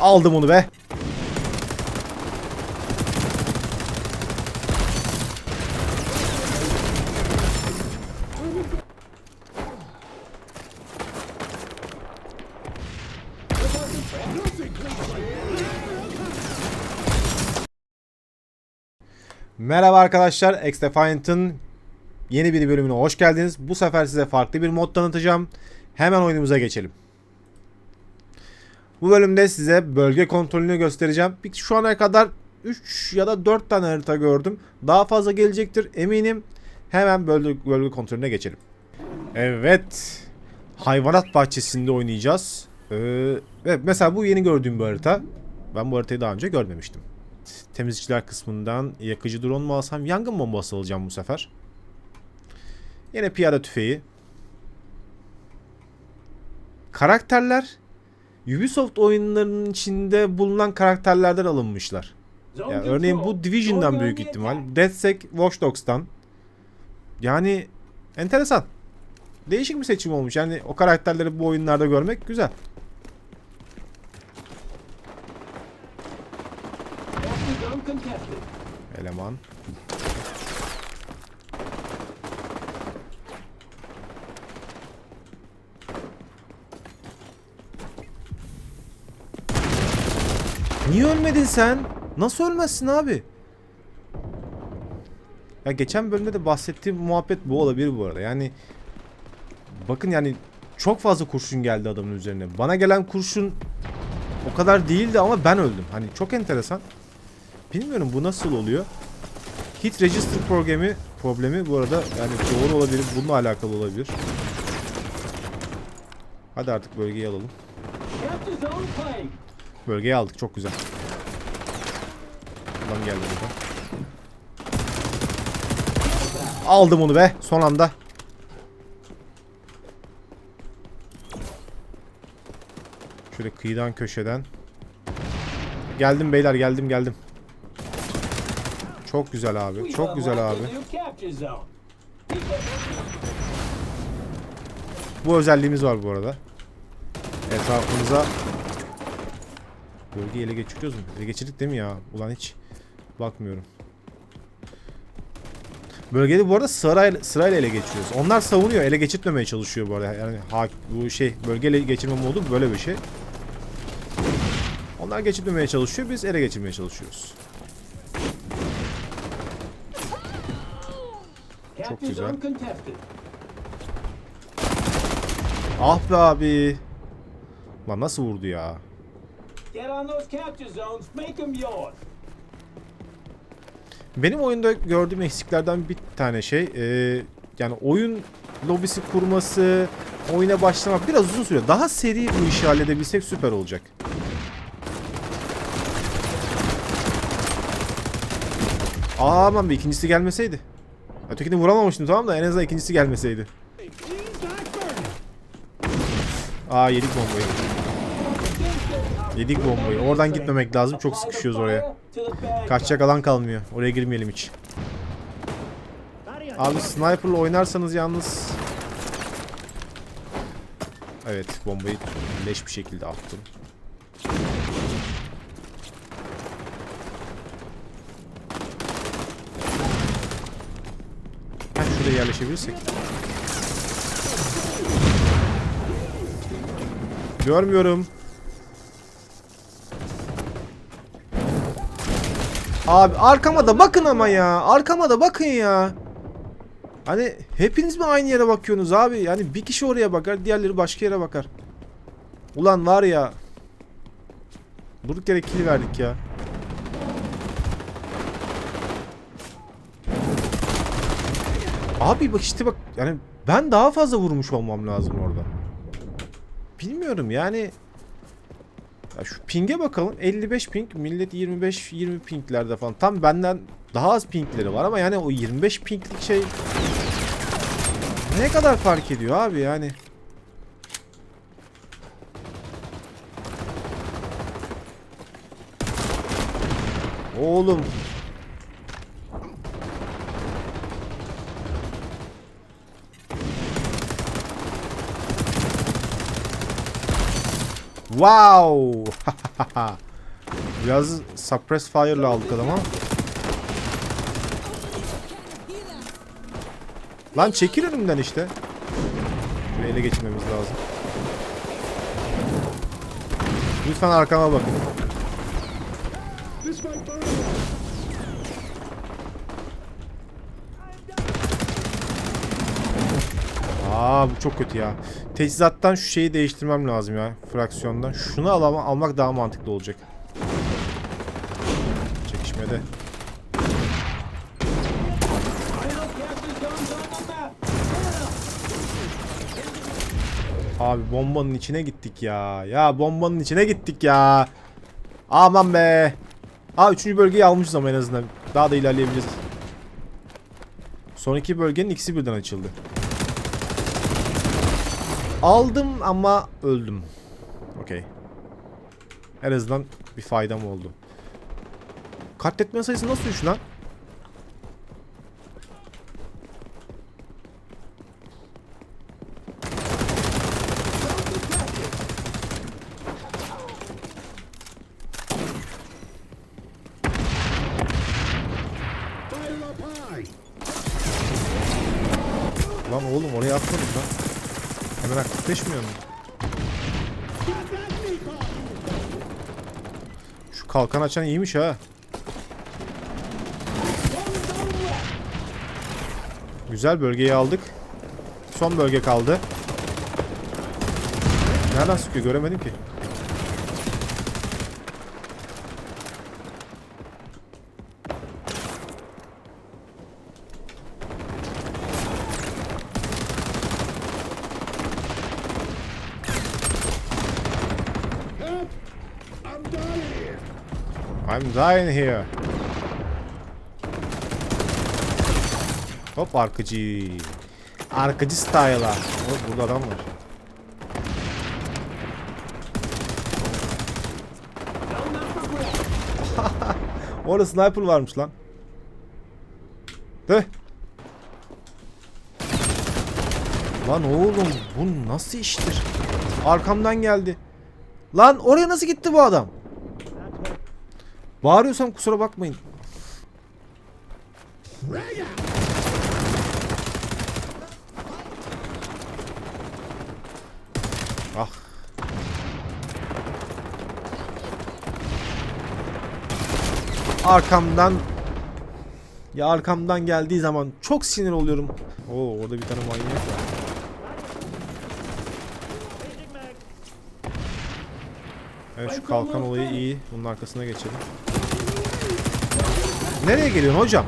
Aldım onu be. Merhaba arkadaşlar, X-Defiant'ın yeni bir bölümüne hoş geldiniz. Bu sefer size farklı bir mod tanıtacağım. Hemen oyunumuza geçelim. Bu bölümde size bölge kontrolünü göstereceğim. Şu ana kadar 3 ya da 4 tane harita gördüm. Daha fazla gelecektir eminim. Hemen bölge, bölge kontrolüne geçelim. Evet. Hayvanat bahçesinde oynayacağız. Ee, evet, mesela bu yeni gördüğüm bir harita. Ben bu haritayı daha önce görmemiştim. Temizlikçiler kısmından yakıcı drone mu alsam? Yangın bombası alacağım bu sefer. Yine piyade tüfeği. Karakterler Ubisoft oyunlarının içinde bulunan karakterlerden alınmışlar. Ya örneğin bu Division'dan büyük ihtimal. DeathSec Watch Dogs'tan. Yani enteresan. Değişik bir seçim olmuş. Yani o karakterleri bu oyunlarda görmek güzel. Eleman. Niye ölmedin sen? Nasıl ölmezsin abi? Ya geçen bölümde de bahsettiğim muhabbet bu olabilir bu arada. Yani bakın yani çok fazla kurşun geldi adamın üzerine. Bana gelen kurşun o kadar değildi ama ben öldüm. Hani çok enteresan. Bilmiyorum bu nasıl oluyor. Hit Register problemi problemi bu arada yani doğru olabilir. Bununla alakalı olabilir. Hadi artık bölgeyi alalım. Bölgeyi aldık çok güzel. Adam geldi burada. Aldım onu be son anda. Şöyle kıyıdan köşeden. Geldim beyler geldim geldim. Çok güzel abi. Çok güzel abi. Bu özelliğimiz var bu arada. Etrafımıza Bölgeyi ele geçiriyoruz mu? Ele geçirdik değil mi ya? Ulan hiç bakmıyorum. Bölgede bu arada sırayla, sırayla ele geçiriyoruz. Onlar savunuyor. Ele geçirtmemeye çalışıyor bu arada. Yani ha, bu şey bölge ele geçirme modu böyle bir şey. Onlar geçirtmemeye çalışıyor. Biz ele geçirmeye çalışıyoruz. Çok güzel. Ah be abi. Lan nasıl vurdu ya? Get on those capture zones, make them yours. Benim oyunda gördüğüm eksiklerden bir tane şey e, yani oyun lobisi kurması, oyuna başlamak biraz uzun süre. Daha seri bu işi halledebilsek süper olacak. Aa, aman bir ikincisi gelmeseydi. Ötekini vuramamıştım tamam da en azından ikincisi gelmeseydi. Aa yedik bombayı. Yedik bombayı. Oradan gitmemek lazım. Çok sıkışıyoruz oraya. Kaçacak alan kalmıyor. Oraya girmeyelim hiç. Abi sniper'la oynarsanız yalnız... Evet bombayı leş bir şekilde attım. Heh, şuraya yerleşebilirsek. Görmüyorum. Abi arkama da bakın ama ya. Arkama da bakın ya. Hani hepiniz mi aynı yere bakıyorsunuz abi? Yani bir kişi oraya bakar, diğerleri başka yere bakar. Ulan var ya. Durduk yere kill verdik ya. Abi bak işte bak yani ben daha fazla vurmuş olmam lazım orada. Bilmiyorum yani. Ya şu ping'e bakalım. 55 ping. Millet 25-20 pinglerde falan. Tam benden daha az pingleri var ama yani o 25 pinglik şey ne kadar fark ediyor abi yani. Oğlum. Wow. Biraz suppress fire'la aldık adamı ama. Lan çekil önümden işte. Şurayı ele geçirmemiz lazım. Lütfen arkama bakın. Aa bu çok kötü ya. Teçhizattan şu şeyi değiştirmem lazım ya. Fraksiyondan. Şunu alama, almak daha mantıklı olacak. Çekişmede. Abi bombanın içine gittik ya. Ya bombanın içine gittik ya. Aman be. Aa üçüncü bölgeyi almışız ama en azından. Daha da ilerleyebiliriz. Son iki bölgenin ikisi birden açıldı. Aldım ama öldüm. Okey. En azından bir faydam oldu. Katletme sayısı nasıl düştü lan? Lan oğlum oraya atmadık lan. Hemen aktifleşmiyor mu? Şu kalkan açan iyiymiş ha. Güzel bölgeyi aldık. Son bölge kaldı. Nereden sıkıyor göremedim ki. I'm dying here. Hop arkacı. Arkacı style'a. Hop burada adam var. Orada sniper varmış lan. De. Lan oğlum bu nasıl iştir? Arkamdan geldi. Lan oraya nasıl gitti bu adam? Bağırıyorsam kusura bakmayın. Ah. Arkamdan ya arkamdan geldiği zaman çok sinir oluyorum. Oo orada bir tane manyak var. Evet şu kalkan olayı iyi. Bunun arkasına geçelim. Nereye geliyorsun hocam?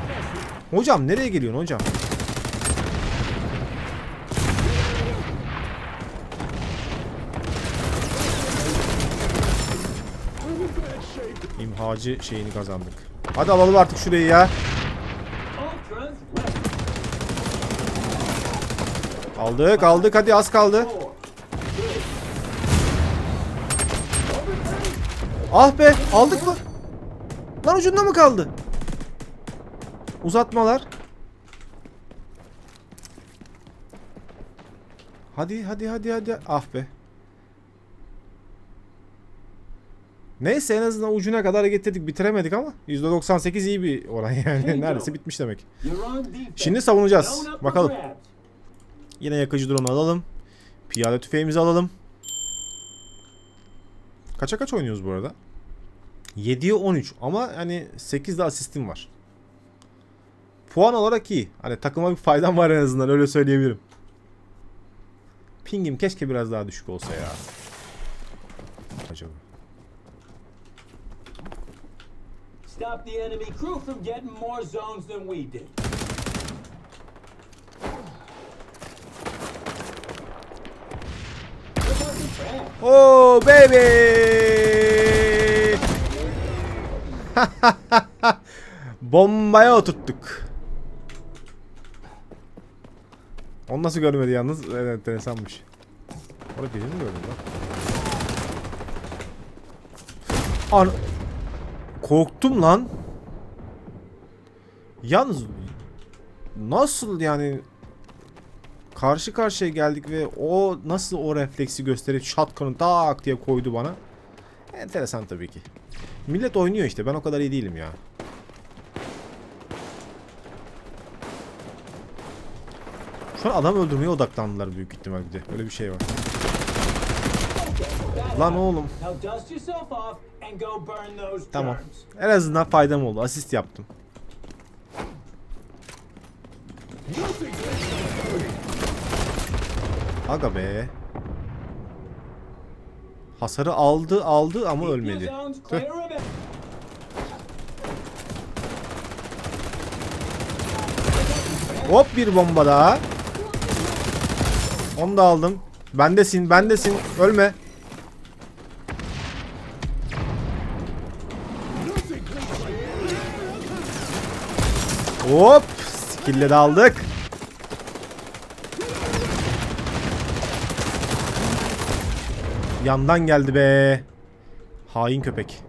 Hocam nereye geliyorsun hocam? İmhacı şeyini kazandık. Hadi alalım artık şurayı ya. Aldık aldık hadi az kaldı. Ah be aldık mı? Lan ucunda mı kaldı? Uzatmalar. Hadi hadi hadi hadi. Ah be. Neyse en azından ucuna kadar getirdik. Bitiremedik ama %98 iyi bir oran yani. Neredeyse bitmiş demek. Şimdi savunacağız. Bakalım. Yine yakıcı drone alalım. Piyade tüfeğimizi alalım. Kaça kaç oynuyoruz bu arada? 7'ye 13 ama hani 8'de asistim var. Puan olarak iyi. Hani takıma bir faydam var en azından öyle söyleyebilirim. Pingim keşke biraz daha düşük olsa ya. Acaba. Stop the enemy crew from getting more zones than we did. Oh baby! Bombaya oturttuk. Onu nasıl görmedi yalnız? Evet, enteresanmış. Orada birini mi gördün lan? An Korktum lan. Yalnız nasıl yani Karşı karşıya geldik ve o nasıl o refleksi gösterip shotgun'u tak diye koydu bana. Enteresan tabii ki. Millet oynuyor işte ben o kadar iyi değilim ya. Şu an adam öldürmeye odaklandılar büyük ihtimalle. Öyle bir şey var. Lan oğlum. Tamam. En azından faydam oldu. Asist yaptım. Aga be. Hasarı aldı aldı ama ölmedi. Tüh. Hop bir bomba daha. Onu da aldım. Bendesin bendesin. Ölme. Hop. Skill'le de aldık. Yandan geldi be. Hain köpek.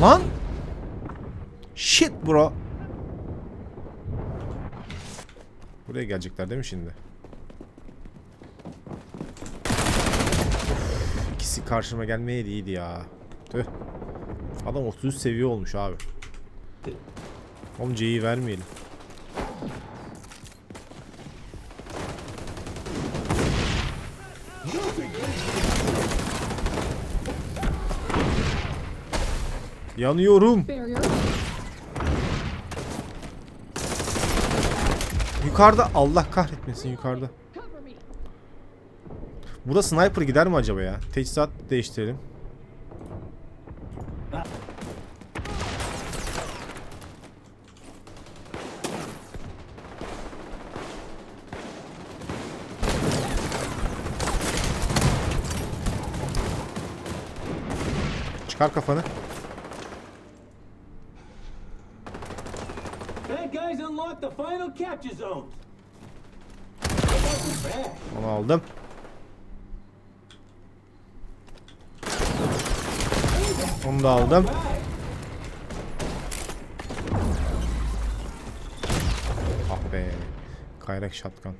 Lan. Shit bro. Buraya gelecekler değil mi şimdi? İkisi karşıma gelmeye iyiydi ya. Tüh. Adam 33 seviye olmuş abi. Oğlum C'yi vermeyelim. Yanıyorum. Yukarıda Allah kahretmesin yukarıda. Burada sniper gider mi acaba ya? Teçhizat değiştirelim. Çıkar kafanı. Bad guys unlock the final capture zones. That wasn't bad. Onu aldım. Onu da aldım. Ah be. Kayrak shotgun.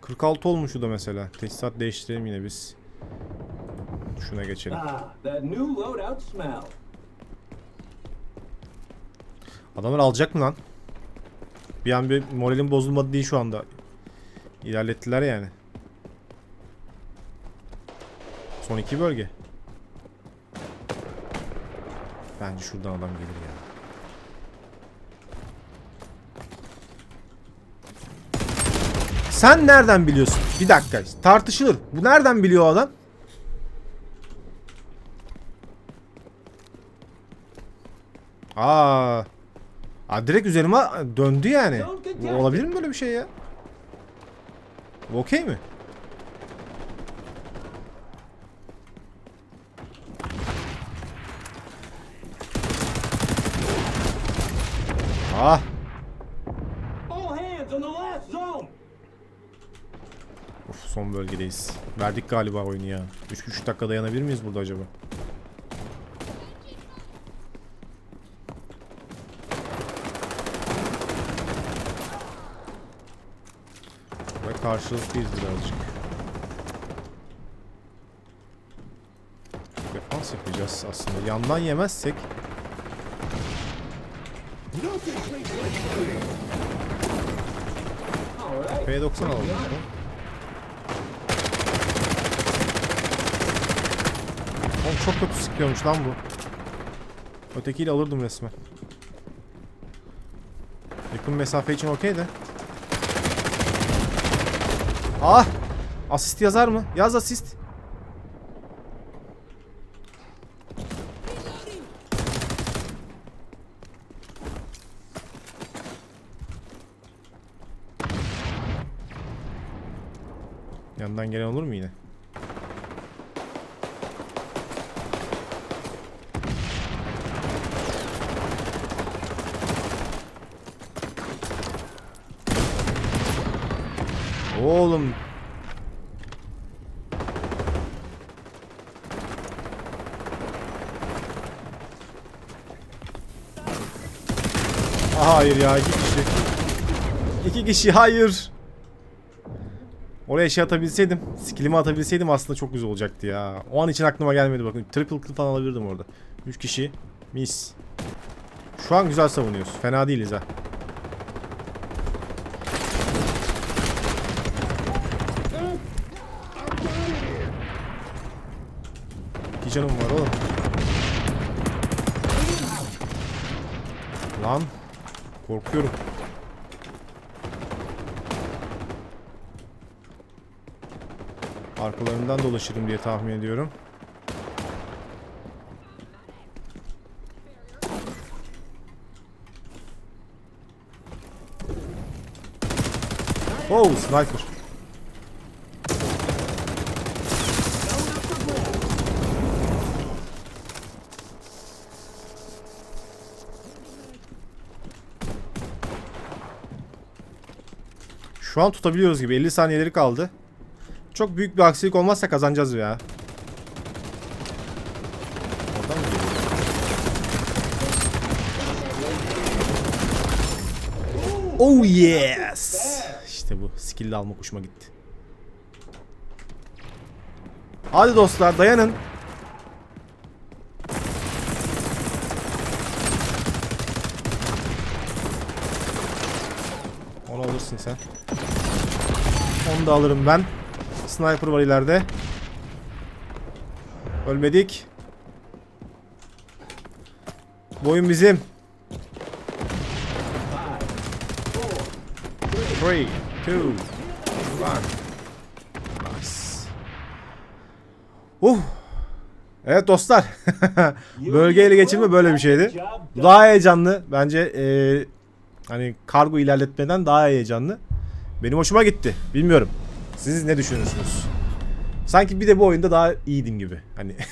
46 olmuş şu da mesela. Teçhizat değiştirelim yine biz. Şuna geçelim. Ah. Adamlar alacak mı lan? Bir an bir moralim bozulmadı değil şu anda. İlerlettiler yani. Son iki bölge. Bence şuradan adam gelir ya. Sen nereden biliyorsun? Bir dakika. Tartışılır. Bu nereden biliyor adam? Aa. Aa direkt üzerime döndü yani. Olabilir mi böyle bir şey ya? Bu okey mi? Ah. Of son bölgedeyiz. Verdik galiba oyunu ya. 3,5 dakika dayanabilir miyiz burada acaba? Karşılıklıyız birazcık. Defans yapacağız aslında. Yandan yemezsek All right. P90 alalım. Oğlum çok kötü sıkıyormuş lan bu. Ötekiyle alırdım resmen. Yakın mesafe için okey de. Ah! Asist yazar mı? Yaz asist. Yandan gelen olur mu yine? Oğlum. Hayır ya iki kişi. İki kişi hayır. Oraya şey atabilseydim. Skillimi atabilseydim aslında çok güzel olacaktı ya. O an için aklıma gelmedi bakın. Triple kill falan alabilirdim orada. 3 kişi. Mis. Şu an güzel savunuyoruz. Fena değiliz ha. Canım var oğlum. Lan. Korkuyorum. Arkalarından dolaşırım diye tahmin ediyorum. Oh, sniper. Şu an tutabiliyoruz gibi. 50 saniyeleri kaldı. Çok büyük bir aksilik olmazsa kazanacağız ya. Oradan mı geliyor? Oh yes. İşte bu. Skill'le almak hoşuma gitti. Hadi dostlar dayanın. Onu alırsın sen. Onu da alırım ben. Sniper var ileride. Ölmedik. Bu bizim. 3, 2, 1. Nice. Uh. Evet dostlar. Bölgeyle geçirme böyle bir şeydi. Daha heyecanlı. Bence eee, hani kargo ilerletmeden daha heyecanlı. Benim hoşuma gitti. Bilmiyorum. Siz ne düşünüyorsunuz? Sanki bir de bu oyunda daha iyiydim gibi. Hani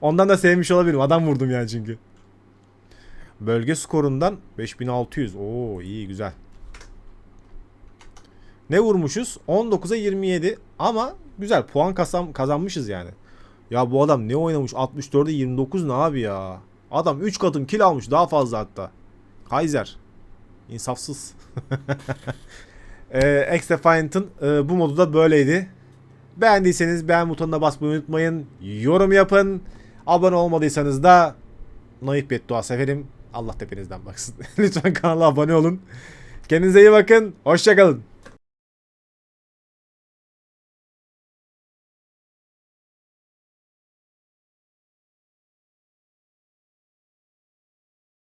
Ondan da sevmiş olabilirim. Adam vurdum yani çünkü. Bölge skorundan 5600. Oo iyi güzel. Ne vurmuşuz? 19'a 27 ama güzel puan kazan kazanmışız yani. Ya bu adam ne oynamış? 64'e 29 ne abi ya? Adam 3 katın kill almış daha fazla hatta. Kaiser. İnsafsız. ee, X Defiant'ın e, bu modu da böyleydi. Beğendiyseniz beğen butonuna basmayı unutmayın. Yorum yapın. Abone olmadıysanız da naif beddua severim. Allah tepenizden baksın. Lütfen kanala abone olun. Kendinize iyi bakın. Hoşçakalın.